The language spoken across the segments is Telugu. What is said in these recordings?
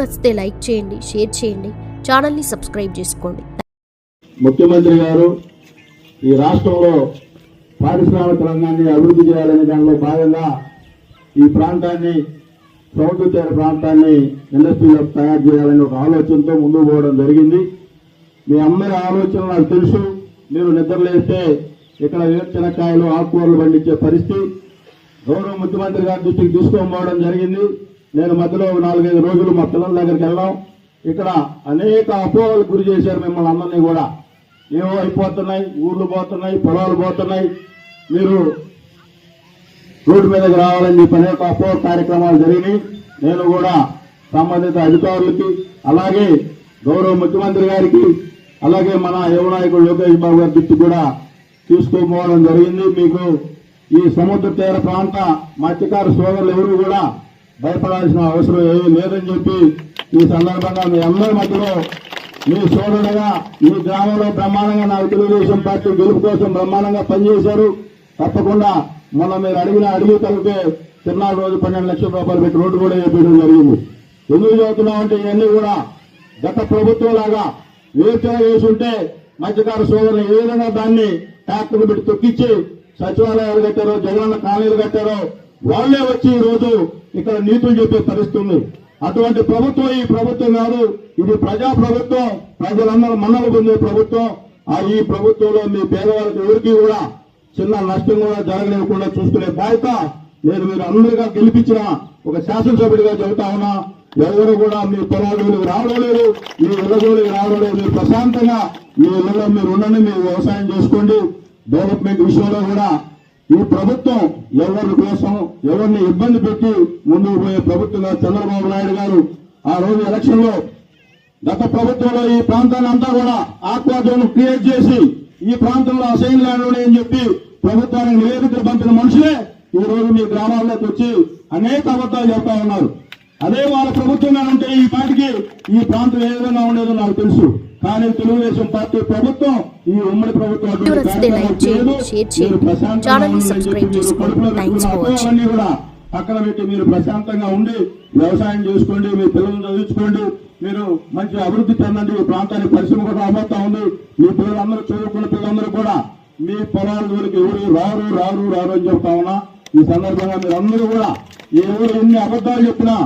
నచ్చితే లైక్ చేయండి షేర్ చేయండి ఛానల్ని సబ్స్క్రైబ్ చేసుకోండి. ముఖ్యమంత్రి గారు ఈ రాష్ట్రంలో పారిశ్రామిక రంగాన్ని అభివృద్ధి చేయాలనే దానిలో భాగంగా ఈ ప్రాంతాన్ని సముద్ర తీర ప్రాంతాన్ని ఇండస్ట్రీలో తయారు చేయాలనే ఒక ఆలోచనతో ముందుకు పోవడం జరిగింది. మీ అందరి ఆలోచన నాకు తెలుసు. మీరు నిద్రలేస్తే ఇక్కడ వేరుచెనక్కాయలు ఆకుకూరలు పండించే పరిస్థితి. గౌరవ ముఖ్యమంత్రి గారి దృష్టికి తీసుకొని పోవడం జరిగింది. నేను మధ్యలో నాలుగైదు రోజులు మా పిల్లల దగ్గరికి వెళ్ళాం ఇక్కడ అనేక అపోహలు గురి చేశారు మిమ్మల్ని అందరినీ కూడా. ఏవో అయిపోతున్నాయి ఊర్లు పోతున్నాయి పొలాలు పోతున్నాయి. మీరు రోడ్డు మీదకి రావాలని చెప్పి అనేక అపోహ కార్యక్రమాలు జరిగినాయి. నేను కూడా సంబంధిత అధికారులకి అలాగే గౌరవ ముఖ్యమంత్రి గారికి అలాగే మన యువ నాయకుడు లోకేష్ బాబు గారి దృష్టి కూడా తీసుకోపోవడం జరిగింది. మీకు ఈ సముద్ర తీర ప్రాంత మత్స్యకార సోదరులు ఎవరు కూడా భయపడాల్సిన అవసరం ఏమీ లేదని చెప్పి ఈ సందర్భంగా మీ అందరి మధ్యలో మీ సోదరుడుగా మీ గ్రామంలో బ్రహ్మాండంగా నా తెలుగుదేశం పార్టీ గెలుపు కోసం బ్రహ్మాండంగా పనిచేశారు. తప్పకుండా మొన్న మీరు అడిగిన అడిగి కలిపితే తిరునాడు రోజు పన్నెండు లక్షల రూపాయలు పెట్టి రోడ్డు కూడా వేపించడం జరిగింది. ఎందుకు చదువుతున్నామంటే ఇవన్నీ కూడా గత ప్రభుత్వం లాగా వేచన వేసుంటే మధ్యకార సోదరులు ఏ విధంగా దాన్ని ట్యాక్టర్లు పెట్టి తొక్కించి సచివాలయాలు కట్టారో జగనన్న కాలనీలు కట్టారో వాళ్ళే వచ్చి ఈ రోజు ఇక్కడ నీతులు చెప్పే పరిస్థితులు. అటువంటి ప్రభుత్వం ఈ ప్రభుత్వం కాదు ఇది ప్రజా ప్రభుత్వం ప్రజలందరూ మన్నలు పొందే ప్రభుత్వం. ఆ ఈ ప్రభుత్వంలో మీ పేదవాళ్ళకి ఎవరికి కూడా చిన్న నష్టం కూడా జరగలేకుండా చూసుకునే బాధ్యత నేను మీరు అందరిగా గెలిపించిన ఒక శాసనసభ్యుడిగా చెబుతా ఉన్నా. ఎవరు కూడా మీ పొలాలకు రావడం లేదు మీ ఇళ్ళజోలికి రావడం లేదు మీరు ప్రశాంతంగా మీ ఇళ్ళలో మీరు ఉండండి మీరు వ్యవసాయం చేసుకోండి. డెవలప్మెంట్ విషయంలో కూడా ఈ ప్రభుత్వం ఎవరి కోసం ఎవరిని ఇబ్బంది పెట్టి ముందుకు పోయే ప్రభుత్వంగా చంద్రబాబు నాయుడు గారు. ఆ రోజు ఎలక్షన్లో గత ప్రభుత్వంలో ఈ ప్రాంతాన్ని అంతా కూడా ఆక్వాజోన్ క్రియేట్ చేసి ఈ ప్రాంతంలో అసైన్ ల్యాండ్ అని చెప్పి ప్రభుత్వానికి నివేదికలు పంపిన మనుషులే ఈ రోజు మీ గ్రామాల్లోకి వచ్చి అనేక అబద్ధాలు చెప్తా ఉన్నారు. అదే వాళ్ళ ప్రభుత్వంగా ఉంటే ఈ పాటికి ఈ ప్రాంతం ఏ విధంగా ఉండేదో నాకు తెలుసు. కానీ తెలుగుదేశం పార్టీ ప్రభుత్వం ఈ ఉమ్మడి ప్రభుత్వం కూడా పక్కన పెట్టి మీరు ప్రశాంతంగా ఉండి వ్యవసాయం చేసుకోండి మీ పిల్లలను చదివించుకోండి మీరు మంచి అభివృద్ధి చెందండి ఈ ప్రాంతానికి పరిశ్రమ కూడా అమర్తా ఉంది. మీ పిల్లలందరూ చదువుకున్న పిల్లలందరూ కూడా మీ పొలాల జోలికి ఎవరు రారు రారు రారు అని చెప్తా ఉన్నా. ఈ సందర్భంగా మీరు అందరూ కూడా ఎవరు ఎన్ని అబద్ధాలు చెప్పినా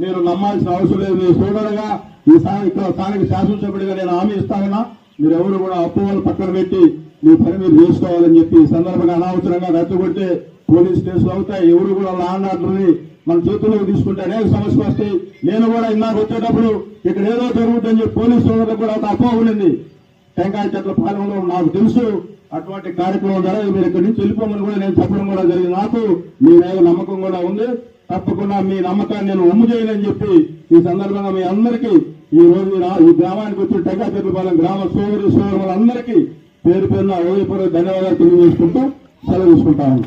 మీరు నమ్మాల్సిన అవసరం లేదు. మీ సోదరుగా ఈ స్థానిక స్థానిక శాసనసభ్యుడిగా నేను హామీ ఇస్తానన్నా మీరు ఎవరు కూడా అప్పులు పక్కన పెట్టి మీ పని మీరు చేసుకోవాలని చెప్పి ఈ సందర్భంగా అనవసరంగా రెచ్చగొడితే పోలీస్ కేసులు అవుతాయి. ఎవరు కూడా లాండ్ ఆర్డర్ని మన చేతుల్లోకి తీసుకుంటే అనేక సమస్యలు వస్తాయి. నేను కూడా ఇందాక వచ్చేటప్పుడు ఇక్కడ ఏదో జరుగుతుందని చెప్పి పోలీసు కూడా ఒక అపోహ ఉండింది. టెంకాయ చెట్ల పాలనలో నాకు తెలుసు. అటువంటి కార్యక్రమం ద్వారా మీరు ఇక్కడి నుంచి వెళ్ళిపోమని కూడా నేను చెప్పడం కూడా జరిగింది. నాకు మీ మీద నమ్మకం కూడా ఉంది. తప్పకుండా మీ నమ్మకాన్ని నేను ఉమ్ము చేయనని చెప్పి ఈ సందర్భంగా మీ అందరికీ ఈ రోజు ఈ గ్రామానికి వచ్చిన టెంకాయ గ్రామ సోదరు సోదరులందరికీ పేరు పేరున హృదయపూర్వక ధన్యవాదాలు తెలియజేసుకుంటూ సెలవు తీసుకుంటాను